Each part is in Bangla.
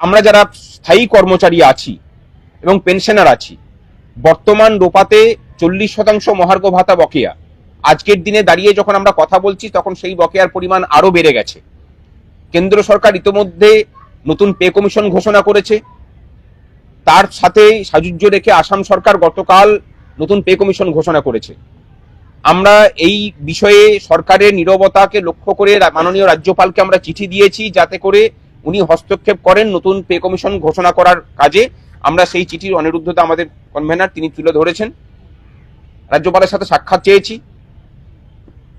আমরা যারা স্থায়ী কর্মচারী আছি এবং পেনশনার আছি, বর্তমান রোপাতে চল্লিশ শতাংশ মহার্ঘ ভাতা বকেয়া। আজকের দিনে দাঁড়িয়ে যখন আমরা কথা বলছি, তখন সেই বকেয়ার পরিমাণ আরও বেড়ে গেছে। কেন্দ্র সরকার ইতোমধ্যে নতুন পে কমিশন ঘোষণা করেছে। তার সাথে সাযুজ্য রেখে আসাম সরকার গতকাল নতুন পে কমিশন ঘোষণা করেছে। আমরা এই বিষয়ে সরকারের নীরবতাকে লক্ষ্য করে মাননীয় রাজ্যপালকে আমরা চিঠি দিয়েছি যাতে করে উনি হস্তক্ষেপ করেন, নতুন পে কমিশন ঘোষণা করার কাজে। আমরা সেই চিঠির অনিরুদ্ধতা আমাদের কনভেনার তিনি তুলে ধরেছেন। রাজ্যপালের সাথে সাক্ষাৎ চেয়েছি।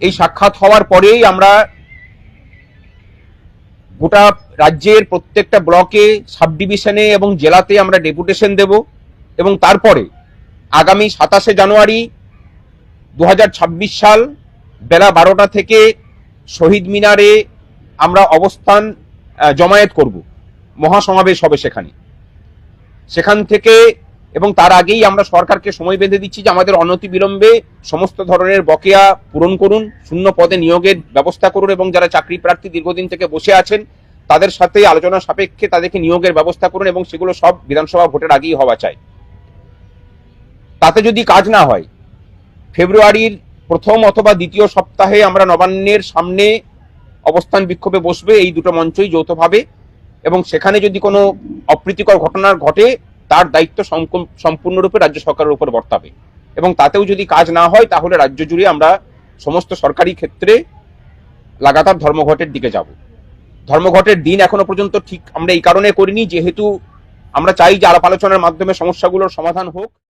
এই সাক্ষাৎ হওয়ার পরেই আমরা গোটা রাজ্যের প্রত্যেকটা ব্লকে সাব ডিভিশনে এবং জেলাতে আমরা ডেপুটেশন দেব এবং তারপরে আগামী সাতাশে জানুয়ারি দু হাজার ছাব্বিশ সাল বেলা বারোটা থেকে শহীদ মিনারে আমরা অবস্থান জমায়েত করব। মহাসমাবেশ হবে সেখানে। সেখান থেকে এবং তার আগেই আমরা সরকারকে সময় বেঁধে দিচ্ছি যে আমাদের অনতি বিলম্বে সমস্ত ধরনের বকেয়া পূরণ করুন, শূন্য পদে নিয়োগের ব্যবস্থা করুন এবং যারা চাকরি প্রার্থী দীর্ঘদিন থেকে বসে আছেন, তাদের সাথে আলোচনা সাপেক্ষে তাদেরকে নিয়োগের ব্যবস্থা করুন এবং সেগুলো সব বিধানসভা ভোটের আগেই হওয়া চাই। তাতে যদি কাজ না হয়, ফেব্রুয়ারির প্রথম অথবা দ্বিতীয় সপ্তাহে আমরা নবান্নের সামনে অবস্থান বিক্ষোভে বসবে, এই দুটো মঞ্চই যৌথভাবে। এবং সেখানে যদি কোনো অপ্রীতিকর ঘটনা ঘটে, তার দায়িত্ব সম্পূর্ণরূপে রাজ্য সরকারের উপর বর্তাবে। এবং তাতেও যদি কাজ না হয়, তাহলে রাজ্য জুড়ে আমরা সমস্ত সরকারি ক্ষেত্রে লাগাতার ধর্মঘটের দিকে যাব। ধর্মঘটের দিন এখনও পর্যন্ত ঠিক আমরা এই কারণে করিনি, যেহেতু আমরা চাই যে আলাপ আলোচনার মাধ্যমে সমস্যাগুলোর সমাধান হোক।